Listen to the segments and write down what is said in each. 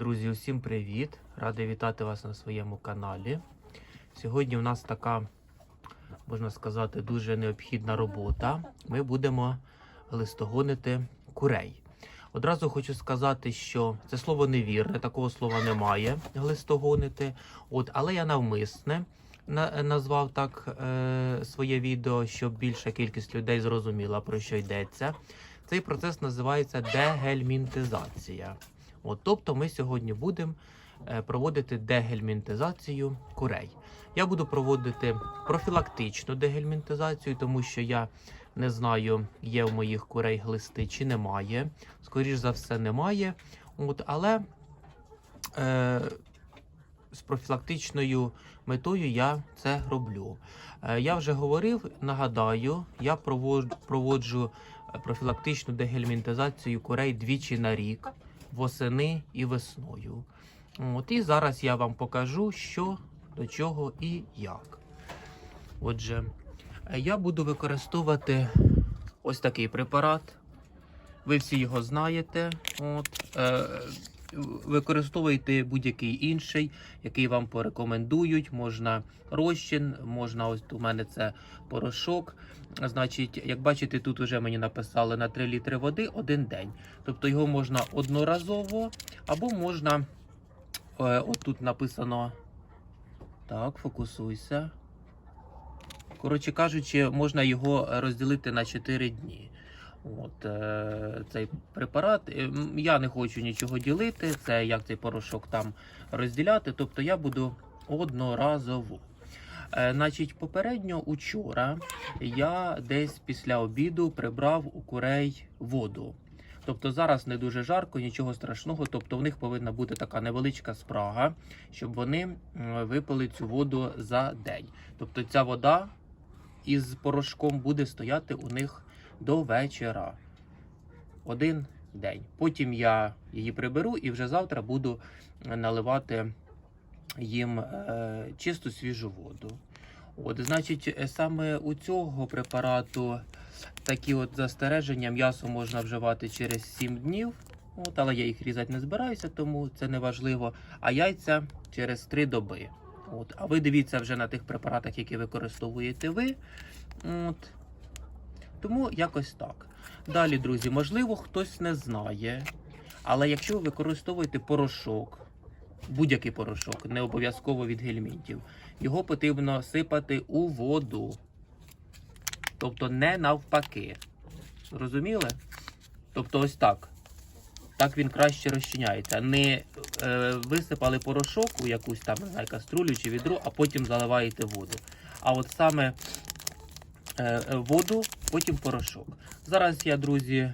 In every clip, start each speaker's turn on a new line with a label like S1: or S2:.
S1: Друзі, усім привіт! Радий вітати вас на своєму каналі. Сьогодні у нас така, можна сказати, дуже необхідна робота. Ми будемо листогонити курей. Одразу хочу сказати, що це слово невірне, такого слова немає глистогонити. От, але я навмисне назвав так е, своє відео, щоб більша кількість людей зрозуміла, про що йдеться. Цей процес називається дегельмінтизація. От, тобто ми сьогодні будемо е, проводити дегельмінтизацію курей. Я буду проводити профілактичну дегельмінтизацію, тому що я не знаю, є в моїх курей глисти чи немає. Скоріш за все, немає. От, але е, з профілактичною метою я це роблю. Е, я вже говорив, нагадаю, я проводжу, проводжу е, профілактичну дегельмінтизацію курей двічі на рік, восени і весною. От, і зараз я вам покажу, що до чого і як. Отже, е, я буду використовувати ось такий препарат. Ви всі його знаєте. От, е, використовуйте будь-який інший, який вам порекомендують. Можна розчин, можна ось у мене це порошок. Значить, як бачите, тут вже мені написали на 3 літри води один день. Тобто його можна одноразово, або можна, е, от написано. Так, фокусуйся. Коротше кажучи, можна його розділити на 4 дні. От е, цей препарат. Я не хочу нічого ділити. Це як цей порошок там розділяти. Тобто я буду одноразово. Е, значить, попередньо учора я десь після обіду прибрав у курей воду. Тобто зараз не дуже жарко, нічого страшного. Тобто в них повинна бути така невеличка спрага, щоб вони випили цю воду за день. Тобто ця вода із порошком буде стояти у них до вечора. Один день. Потім я її приберу і вже завтра буду наливати їм е, чисту свіжу воду. От, значить, е, саме у цього препарату такі от застереження м'ясо можна вживати через 7 днів. От, але я їх різати не збираюся, тому це не важливо. А яйця через 3 доби. От, а ви дивіться вже на тих препаратах, які використовуєте ви. От. Тому якось так. Далі, друзі, можливо, хтось не знає. Але якщо ви використовуєте порошок, будь-який порошок, не обов'язково від гельмінтів, його потрібно сипати у воду. Тобто не навпаки. Розуміли? Тобто ось так. Так він краще розчиняється. Не е, висипали порошок у якусь там не знаю, каструлю чи відро, а потім заливаєте воду. А от саме воду, потім порошок. Зараз я, друзі,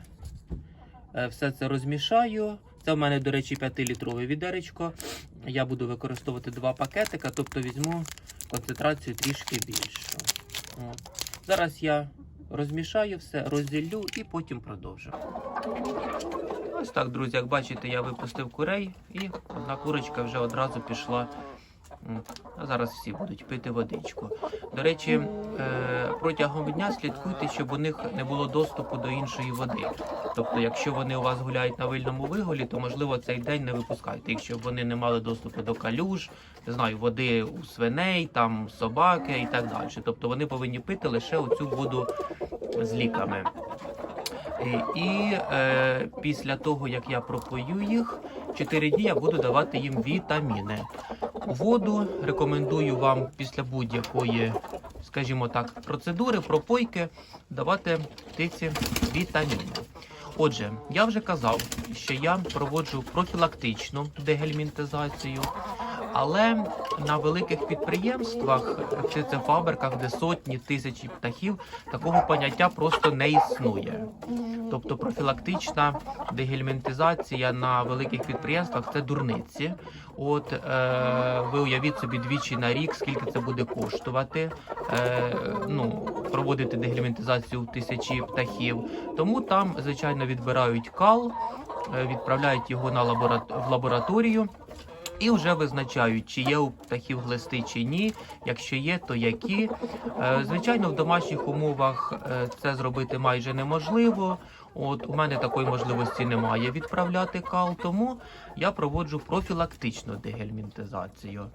S1: е, все це розмішаю. Це в мене, до речі, 5-літрове відеречко. Я буду використовувати два пакетика, тобто візьму концентрацію трішки більшу. Зараз я розмішаю все, розділю і потім продовжу. Ось так, друзі, як бачите, я випустив курей і одна курочка вже одразу пішла. А зараз всі будуть пити водичку. До речі, е, протягом дня слідкуйте, щоб у них не було доступу до іншої води. Тобто, якщо вони у вас гуляють на вильному виголі, то можливо цей день не випускайте. Якщо вони не мали доступу до калюж, не знаю, води у свиней, там собаки і так далі. Тобто вони повинні пити лише оцю воду з ліками. Е, І е, після того, як я пропою їх, 4 дні я буду давати їм вітаміни. Воду рекомендую вам після будь-якої, скажімо так, процедури, пропойки давати птиці вітаміни. Отже, я вже казав, що я проводжу профілактичну дегельмінтизацію, але на великих підприємствах, птицефабриках, де сотні тисячі птахів, такого поняття просто не існує. Тобто профілактична дегельмінтизація на великих підприємствах це дурниці. От е, ви уявіть собі двічі на рік, скільки це буде коштувати. Е, ну, проводити дегельмінтизацію в тисячі птахів. Тому там, звичайно, відбирають кал, е, відправляють його на лабора- в лабораторію. І вже визначають, чи є у птахів глисти чи ні. Якщо є, то які. Е, Звичайно, в домашніх умовах е, це зробити майже неможливо. От у мене такої можливості немає відправляти кал, тому я проводжу профілактичну дегельмінтизацію.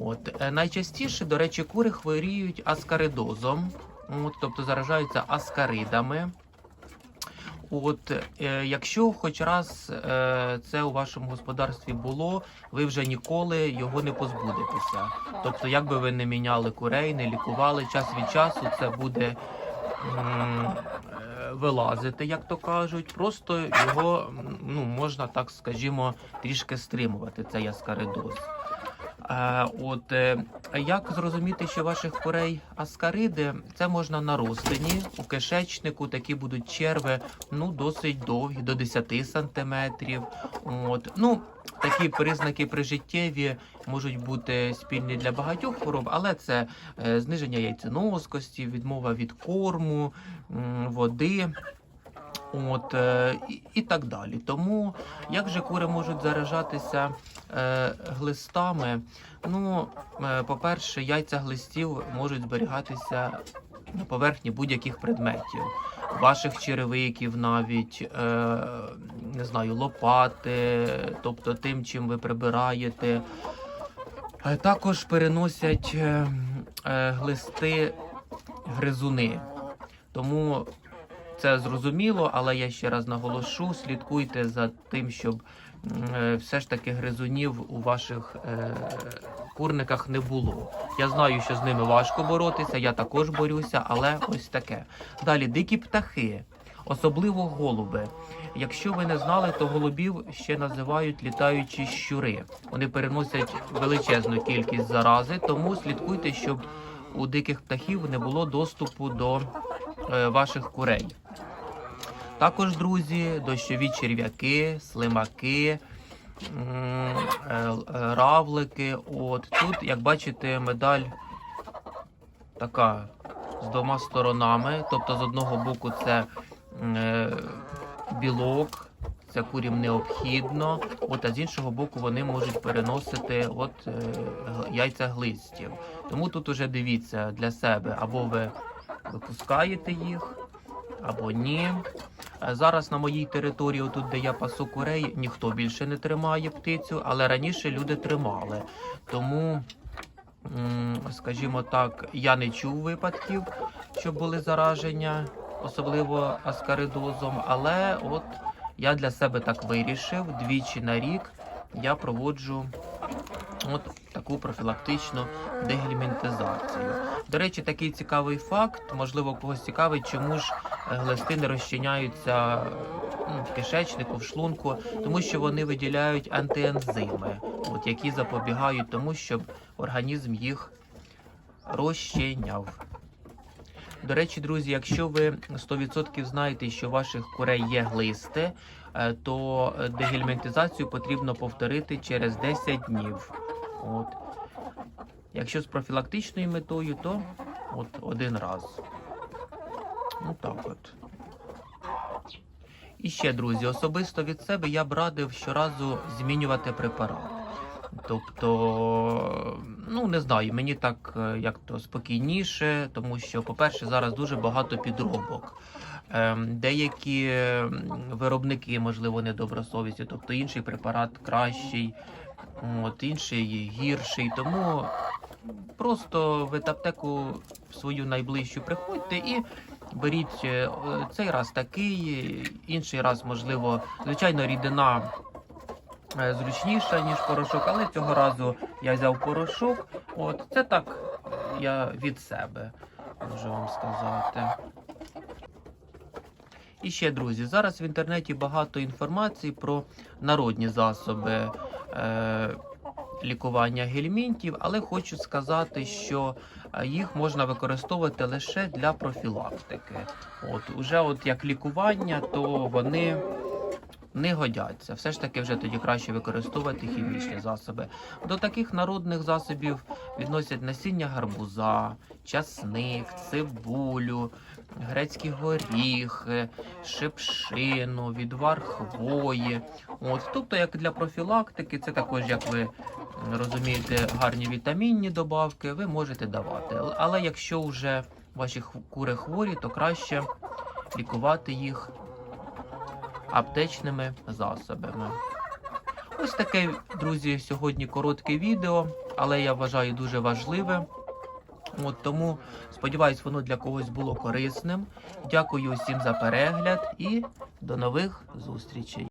S1: От е, найчастіше, до речі, кури хворіють аскаридозом, от, тобто заражаються аскаридами. От, е, якщо хоч раз е, це у вашому господарстві було, ви вже ніколи його не позбудетеся. Тобто, як би ви не міняли курей, не лікували, час від часу це буде м, е, вилазити, як то кажуть. Просто його ну, можна так скажімо, трішки стримувати, цей аскаридоз. От е, як зрозуміти, що ваших курей аскариди, це можна на розтині у кишечнику. Такі будуть черви, ну досить довгі, до 10 сантиметрів. От ну такі признаки прижиттєві можуть бути спільні для багатьох хвороб, але це е, зниження яйценоскості, відмова від корму, води. От е, і, і так далі. Тому як же кури можуть заражатися е, глистами? Ну, е, по-перше, яйця глистів можуть зберігатися на поверхні будь-яких предметів, ваших черевиків, навіть е, не знаю, лопати, тобто тим, чим ви прибираєте. Е, Також переносять е, глисти гризуни. Тому це зрозуміло, але я ще раз наголошу: слідкуйте за тим, щоб все ж таки гризунів у ваших е, курниках не було. Я знаю, що з ними важко боротися, я також борюся, але ось таке. Далі дикі птахи, особливо голуби. Якщо ви не знали, то голубів ще називають літаючі щури. Вони переносять величезну кількість зарази, тому слідкуйте, щоб у диких птахів не було доступу до е, ваших курей. Також, друзі, дощові черв'яки, слимаки, е, е, равлики. От тут, як бачите, медаль така з двома сторонами. Тобто, з одного боку, це е, білок. Це курям необхідно, от а з іншого боку вони можуть переносити от е, яйця глистів. Тому тут уже дивіться для себе, або ви випускаєте їх, або ні. Е, Зараз на моїй території, тут де я пасу курей, ніхто більше не тримає птицю, але раніше люди тримали. Тому, скажімо так, я не чув випадків, що були зараження, особливо аскаридозом. Але от я для себе так вирішив двічі на рік я проводжу от таку профілактичну дегельмінтизацію. До речі, такий цікавий факт, можливо, когось цікавить, чому ж е, глисти не розчиняються ну, в кишечнику, в шлунку, тому що вони виділяють антиензими, от, які запобігають тому, щоб організм їх розчиняв. До речі, друзі, якщо ви 100% знаєте, що ваших курей є глисти, е, то е, дегельмінтизацію потрібно повторити через 10 днів. От. Якщо з профілактичною метою, то от один раз. Ну так от. І ще, друзі, особисто від себе я б радив щоразу змінювати препарат. Тобто, ну не знаю, мені так е, як то спокійніше, тому що, по-перше, зараз дуже багато підробок. Ем, Деякі виробники, можливо, недобросовісні, тобто інший препарат кращий, от, інший гірший. Тому просто в аптеку свою найближчу приходьте і беріть е, цей раз такий, інший раз, можливо, звичайно, рідина е, зручніша, ніж порошок, але цього разу я взяв порошок. От це так я від себе можу вам сказати. І ще, друзі, зараз в інтернеті багато інформації про народні засоби е, лікування гельмінтів, але хочу сказати, що е, їх можна використовувати лише для профілактики. От уже от як лікування, то вони не годяться. Все ж таки, вже тоді краще використовувати хімічні засоби. До таких народних засобів відносять насіння гарбуза, часник, цибулю, грецький горіх, е, шипшину, відвар хвої. От, тобто, як для профілактики, це також, як ви розумієте, гарні вітамінні добавки, ви можете давати. Але якщо вже ваші кури хворі, то краще лікувати їх аптечними засобами. Ось таке, друзі, сьогодні коротке відео, але я вважаю дуже важливе. От тому сподіваюсь, воно для когось було корисним. Дякую усім за перегляд і до нових зустрічей.